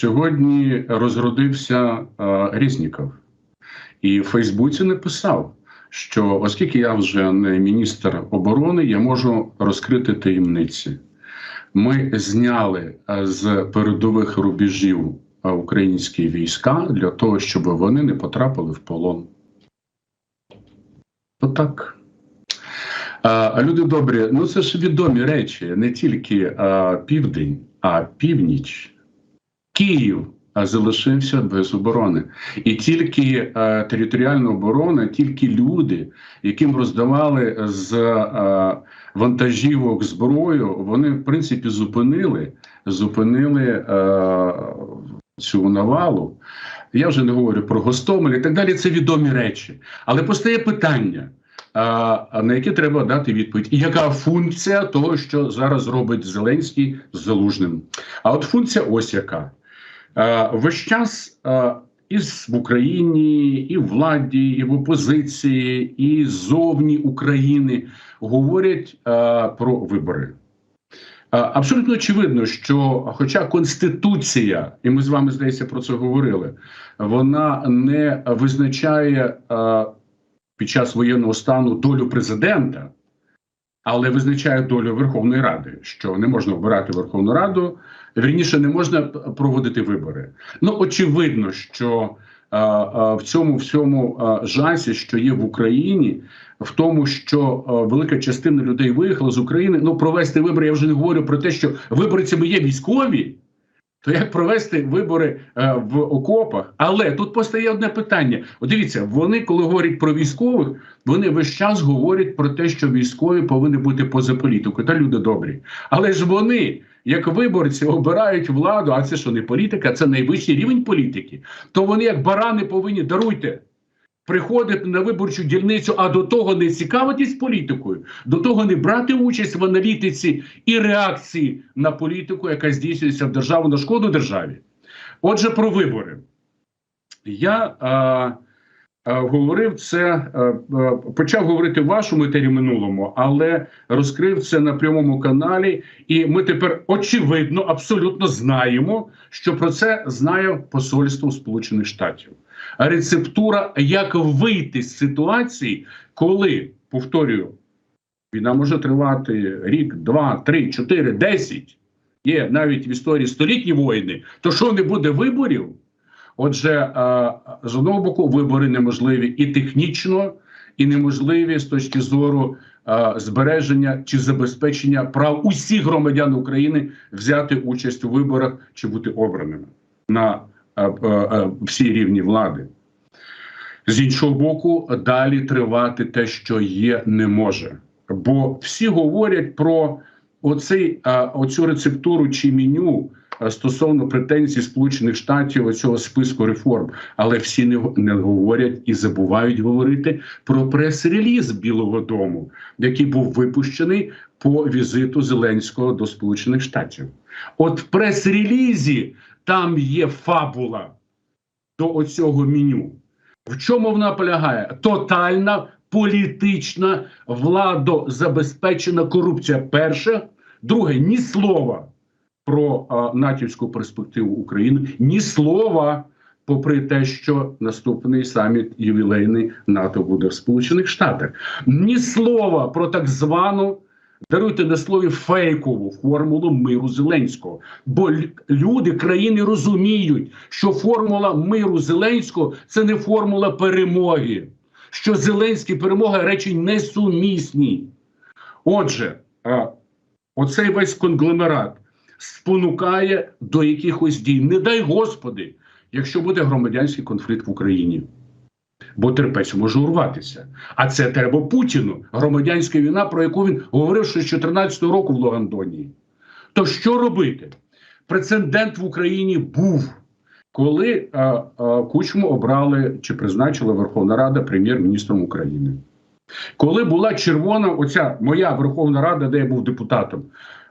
Сьогодні розродився е, Різніков і в Фейсбуці написав, що оскільки я вже не міністр оборони, я можу розкрити таємниці. Ми зняли е, з передових рубежів е, українські війська для того, щоб вони не потрапили в полон. Отак. А, люди добрі, ну це ж відомі речі, не тільки а, південь, а північ. Київ залишився без оборони. І тільки а, територіальна оборона, тільки люди, яким роздавали з а, вантажівок зброю, вони в принципі зупинили, зупинили а, цю навалу. Я вже не говорю про Гостомель і так далі. Це відомі речі. Але постає питання, на яке треба дати відповідь. І яка функція того, що зараз робить Зеленський з Залужним? А от функція ось яка. А, весь час а, і в Україні, і владі, і в опозиції, і ззовні України говорять про вибори. Абсолютно очевидно, що, хоча Конституція, і ми з вами здається про це говорили, вона не визначає під час воєнного стану долю президента, але визначає долю Верховної Ради, що не можна обирати Верховну Раду, вірніше не можна проводити вибори. Ну очевидно, що в цьому всьому жасі, що є в Україні, в тому, що велика частина людей виїхала з України. Ну провести вибори. Я вже не говорю про те, що виборцями є військові. То як провести вибори е, в окопах? Але тут постає одне питання: От дивіться, вони, коли говорять про військових, вони весь час говорять про те, що військові повинні бути поза політикою. Та люди добрі. Але ж вони, як виборці, обирають владу. А це що не політика, це найвищий рівень політики. То вони, як барани, повинні даруйте. Приходити на виборчу дільницю, а до того не цікавитись політикою, до того не брати участь в аналітиці і реакції на політику, яка здійснюється в державу на шкоду державі. Отже, про вибори. Я а, говорив це, а, а, почав говорити в вашому етері минулому, але розкрив це на прямому каналі, і ми тепер очевидно, абсолютно знаємо, що про це знає Посольство Сполучених Штатів рецептура, як вийти з ситуації, коли повторюю, війна може тривати рік, два, три, чотири, десять. Є навіть в історії столітні воїни, то що не буде виборів? Отже, з одного боку, вибори неможливі і технічно, і неможливі з точки зору збереження чи забезпечення прав усіх громадян України взяти участь у виборах чи бути обраними на всі рівні влади. З іншого боку, далі тривати те, що є, не може. Бо всі говорять про оцей, оцю рецептуру чи меню стосовно претензій Сполучених Штатів цього списку реформ, але всі не, не говорять і забувають говорити про прес-реліз Білого Дому, який був випущений по візиту Зеленського до Сполучених Штатів. От в прес-релізі там є фабула до оцього меню. В чому вона полягає? Тотальна політична владозабезпечена корупція. Перше, друге, ні слова про а, натівську перспективу України, ні слова, попри те, що наступний саміт ювілейний НАТО буде в Сполучених Штатах, ні слова про так звану. Даруйте на слові фейкову формулу миру Зеленського, бо люди країни розуміють, що формула миру Зеленського це не формула перемоги, що Зеленський перемога речі несумісні. Отже, оцей весь конгломерат спонукає до якихось дій. Не дай Господи, якщо буде громадянський конфлікт в Україні бо терпець може урватися. А це треба Путіну. Громадянська війна, про яку він говорив ще з 2014 року в Логандонії. То що робити? Прецедент в Україні був, коли а, а, Кучму обрали чи призначила Верховна Рада прем'єр-міністром України. Коли була червона, оця моя Верховна Рада, де я був депутатом,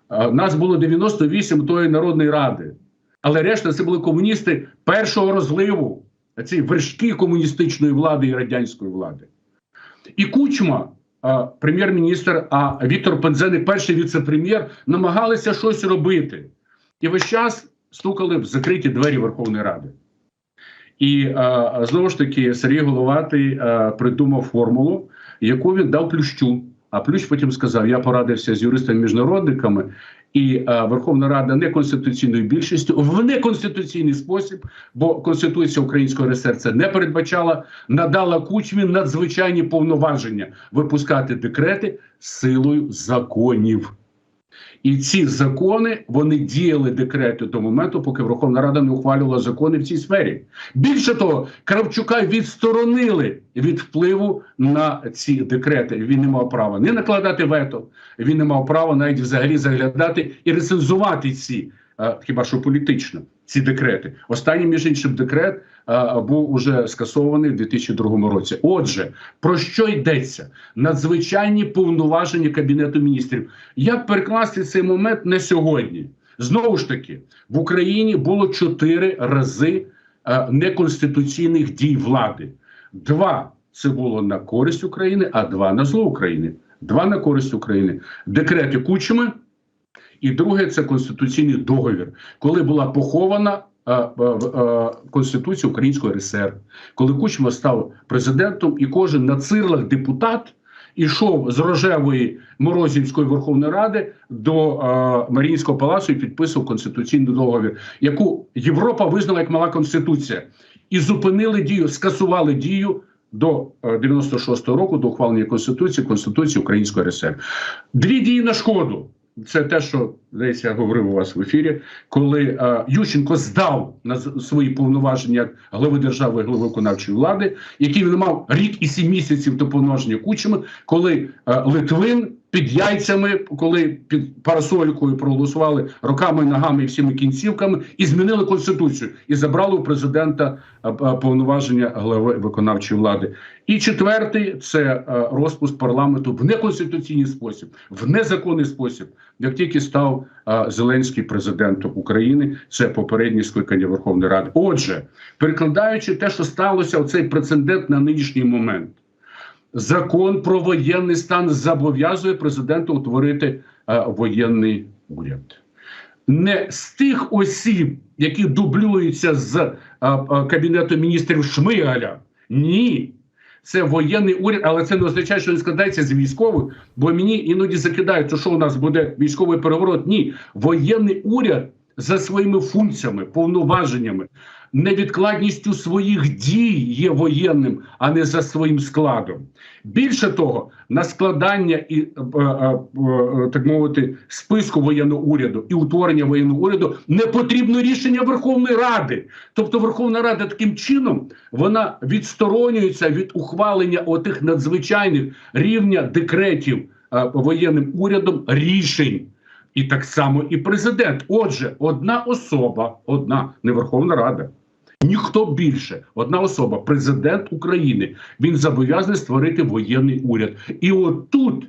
нас було 98 тої народної ради, але решта це були комуністи першого розливу ці вершки комуністичної влади і радянської влади. І Кучма, прем'єр-міністр, а Віктор Пензений, перший віце-прем'єр, намагалися щось робити. І весь час стукали в закриті двері Верховної Ради. І знову ж таки Сергій Головатий придумав формулу, яку він дав плющу. А плющ потім сказав: я порадився з юристами-міжнародниками, і е, Верховна Рада неконституційною більшістю в неконституційний спосіб, бо Конституція Української РСР це не передбачала, надала кучмі надзвичайні повноваження випускати декрети силою законів. І ці закони вони діяли декрети до моменту, поки Верховна Рада не ухвалювала закони в цій сфері. Більше того, Кравчука відсторонили від впливу на ці декрети. Він не мав права не накладати вето, він не мав права навіть взагалі заглядати і рецензувати ці, е, хіба що політично, ці декрети. Останній, між іншим, декрет е, був уже скасований в 2002 році. Отже, про що йдеться? Надзвичайні повноваження Кабінету міністрів. Як перекласти цей момент на сьогодні? Знову ж таки, в Україні було чотири рази е, неконституційних дій влади. Два це було на користь України, а два на зло України. Два на користь України. Декрети Кучми, і друге це конституційний договір, коли була похована е, е, е, Конституція Української РСР, коли Кучма став президентом, і кожен на цирлах депутат ішов з рожевої Морозівської Верховної Ради до Маріїнського палацу і підписував конституційний договір, яку Європа визнала як мала конституція, і зупинили дію, скасували дію. До е, 96-го року до ухвалення конституції Конституції Української РСР. Дві дії на шкоду. Це те, що десь я говорив у вас в ефірі, коли е, Ющенко здав на свої повноваження як глави держави, голови виконавчої влади, які він мав рік і сім місяців до повноваження кучми, коли е, Литвин під яйцями, коли під парасолькою проголосували руками, ногами і всіми кінцівками, і змінили конституцію і забрали у президента повноваження глави виконавчої влади. І четвертий це розпуск парламенту в неконституційний спосіб, в незаконний спосіб, як тільки став Зеленський президентом України, це попереднє скликання Верховної Ради. Отже, перекладаючи те, що сталося, оцей прецедент на нинішній момент. Закон про воєнний стан зобов'язує президента утворити е, воєнний уряд. Не з тих осіб, які дублюються з е, е, кабінету міністрів Шмигаля. Ні. Це воєнний уряд, але це не означає, що він складається з військових, бо мені іноді закидають, що, у нас буде військовий переворот. Ні, воєнний уряд за своїми функціями, повноваженнями, невідкладністю своїх дій є воєнним, а не за своїм складом. Більше того, на складання і е, е, е, так мовити списку воєнного уряду і утворення воєнного уряду не потрібно рішення Верховної Ради. Тобто Верховна Рада таким чином вона відсторонюється від ухвалення отих надзвичайних рівня декретів воєнним урядом рішень. І так само і президент. Отже, одна особа, одна не Верховна Рада, ніхто більше, одна особа, президент України, він зобов'язаний створити воєнний уряд. І от тут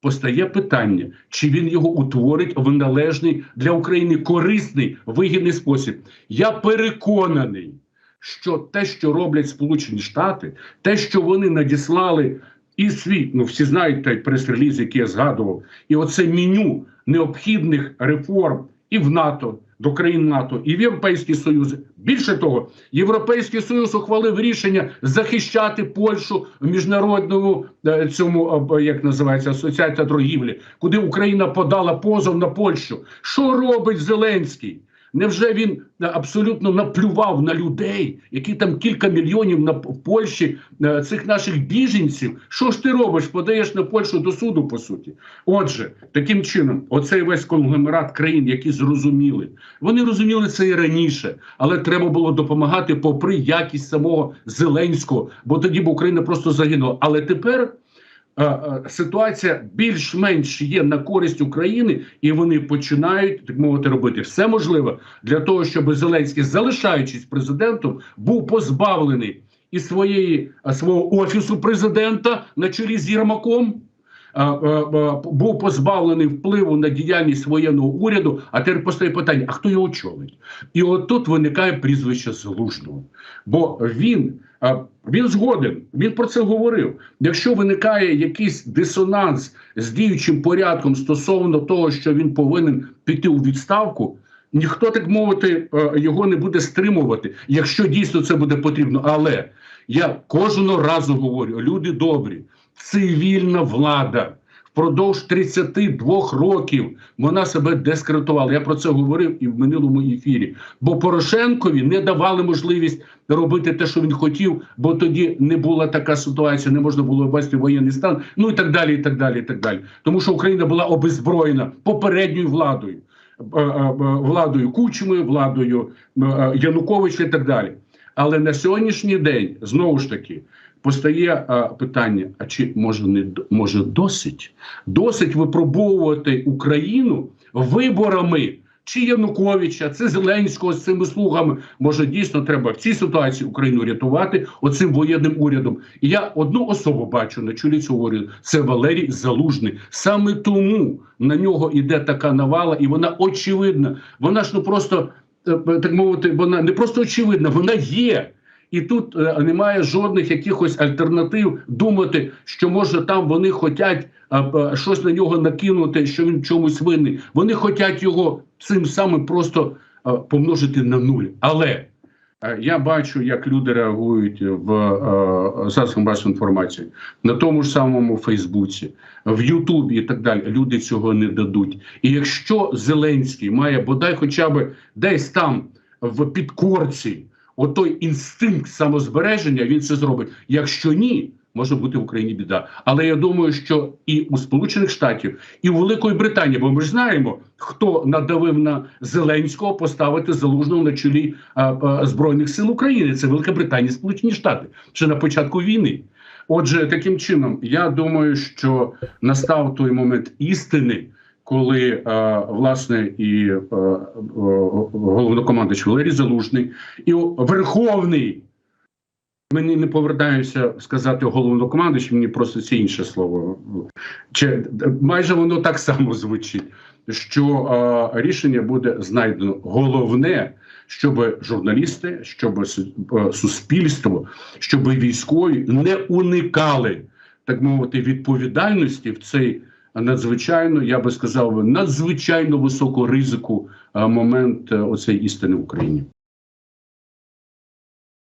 постає питання, чи він його утворить в належний для України корисний вигідний спосіб. Я переконаний, що те, що роблять Сполучені Штати, те, що вони надіслали. І свій, ну всі знають той прес-реліз, який я згадував, і оце меню необхідних реформ і в НАТО, до країн НАТО, і в Європейський Союз. Більше того, Європейський Союз ухвалив рішення захищати Польщу в міжнародному е, цьому е, як називається асоціація торгівлі, куди Україна подала позов на Польщу. Що робить Зеленський? Невже він е, абсолютно наплював на людей, які там кілька мільйонів на Польщі е, цих наших біженців? Що ж ти робиш? Подаєш на Польщу до суду, по суті. Отже, таким чином, оцей весь конгломерат країн, які зрозуміли, вони розуміли це і раніше, але треба було допомагати попри якість самого Зеленського, бо тоді б Україна просто загинула. Але тепер. Е, е, Ситуація більш-менш є на користь України, і вони починають так мовити робити все можливе для того, щоб Зеленський, залишаючись президентом, був позбавлений і своєї а, свого офісу президента на чолі з Єрмаком. Був позбавлений впливу на діяльність воєнного уряду. А тепер постає питання: а хто його очолить? І от тут виникає прізвище Залужного, бо він. Він згоден, він про це говорив. Якщо виникає якийсь дисонанс з діючим порядком стосовно того, що він повинен піти у відставку, ніхто так мовити е, його не буде стримувати, якщо дійсно це буде потрібно. Але я кожного разу говорю: люди добрі, цивільна влада. Впродовж 32 років вона себе дискредитувала. Я про це говорив і в минулому ефірі. Бо Порошенкові не давали можливість робити те, що він хотів, бо тоді не була така ситуація, не можна було ввести воєнний стан. Ну і так далі. І так далі. І так далі. Тому що Україна була обезброєна попередньою владою, Е, е, е, владою Кучми, владою Януковича і так далі. Але на сьогоднішній день знову ж таки постає е, питання: а чи може не може досить? Досить випробовувати Україну виборами чи Януковича, чи Зеленського з цими слугами. Може, дійсно треба в цій ситуації Україну рятувати оцим воєнним урядом. І я одну особу бачу на чолі цього уряду. Це Валерій Залужний. Саме тому на нього йде така навала, і вона очевидна. Вона ж ну просто е, так мовити, вона не просто очевидна, вона є. І тут е, немає жодних якихось альтернатив думати, що може там вони хочуть щось на нього накинути, що він чомусь винний. Вони хочуть його цим самим просто е, помножити на нуль. Але е, я бачу, як люди реагують в е, засобах масової інформації на тому ж самому Фейсбуці, в Ютубі і так далі. Люди цього не дадуть. І якщо Зеленський має бодай хоча б десь там в підкорці отой інстинкт самозбереження, він це зробить. Якщо ні, може бути в Україні біда. Але я думаю, що і у Сполучених Штатів, і у Великої Британії, бо ми ж знаємо, хто надавив на Зеленського поставити залужного на чолі а, а, збройних сил України. Це Велика Британія, Сполучені Штати ще на початку війни. Отже, таким чином, я думаю, що настав той момент істини, коли е, власне і е, е, головнокомандуючий Валерій Залужний, і Верховний. Мені не повертаюся сказати головнокомандуючий, мені просто це інше слово. Чи майже воно так само звучить, що е, рішення буде знайдено. Головне, щоб журналісти, щоб суспільство, щоб військові не уникали, так мовити, відповідальності в цей надзвичайно, я би сказав, надзвичайно високого ризику е, момент оцей істини в Україні.